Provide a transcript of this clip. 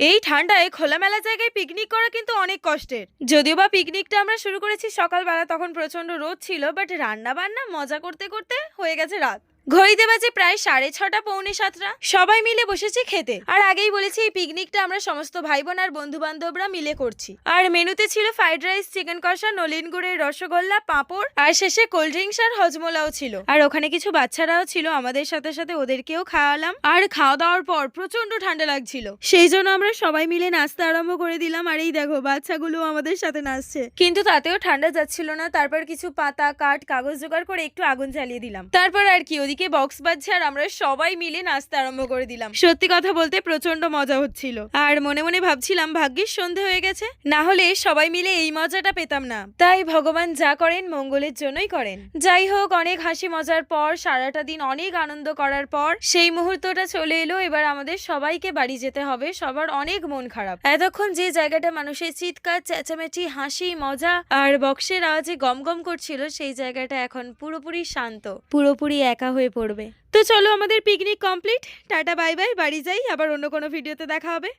এই ঠান্ডায় খোলামেলা জায়গায় পিকনিক করা কিন্তু অনেক কষ্টের। যদিও বা পিকনিকটা আমরা শুরু করেছি সকালবেলা, তখন প্রচণ্ড রোদ ছিল বাট রান্না বান্না মজা করতে করতে হয়ে গেছে রাত। ঘড়িতে বাজে প্রায় সাড়ে ছটা, পৌনে সাতটা। সবাই মিলে বসেছি খেতে। আর আগেই বলেছি, এই পিকনিকটা আমরা সমস্ত ভাই বোন আর বন্ধু বান্ধবরা মিলে করছি। আর মেনুতে ছিল ফ্রাইড রাইস চিকেন কষা, নলিন গুড়ের রসগোল্লা, পাঁপড়, আর শেষে কোল্ড ড্রিঙ্কস আর হজমোলাও ছিল। আর ওখানে কিছু বাচ্চারাও ছিল, আমাদের সাথে সাথে ওদেরকেও খাওয়ালাম। আর খাওয়া দাওয়ার পর প্রচণ্ড ঠান্ডা লাগছিল। সেই জন্য আমরা সবাই মিলে নাচতে আরম্ভ করে দিলাম। আর এই দেখো বাচ্চাগুলো আমাদের সাথে নাচছে। কিন্তু তাতেও ঠান্ডা যাচ্ছিল না। তারপর কিছু পাতা, কাঠ, কাগজ জোগাড় করে একটু আগুন জ্বালিয়ে দিলাম। তারপর আর কি, ওদিকে বক্স বাজছে আর আমরা সবাই মিলে নাচতে আরম্ভ করে দিলাম। সত্যি কথা বলতে প্রচণ্ড মজা হচ্ছিল। আর মনে মনে ভাবছিলাম, ভাগ্যিস সন্ধে হয়ে গেছে। না হলে সবাই মিলে এই মজাটা পেতাম না। তাই ভগবান যা করেন, মঙ্গলের জন্যই করেন। যাই হোক, অনেক হাসি মজার পর, সারাটা দিন অনেক আনন্দ করার পর, সেই মুহূর্তটা চলে এলো। এবার আমাদের সবাইকে বাড়ি যেতে হবে। সবার অনেক মন খারাপ। এতক্ষণ যে জায়গাটা মানুষের চিৎকার, চেঁচামেচি, হাসি, মজা আর বক্সের আওয়াজে গম গম করছিল, সেই জায়গাটা এখন পুরোপুরি শান্ত। পুরোপুরি একা হয়ে পড়বে। তো চলো আমাদের picnic complete tata bye bye বাড়ি যাই, আবার অন্য কোনো ভিডিওতে দেখা হবে।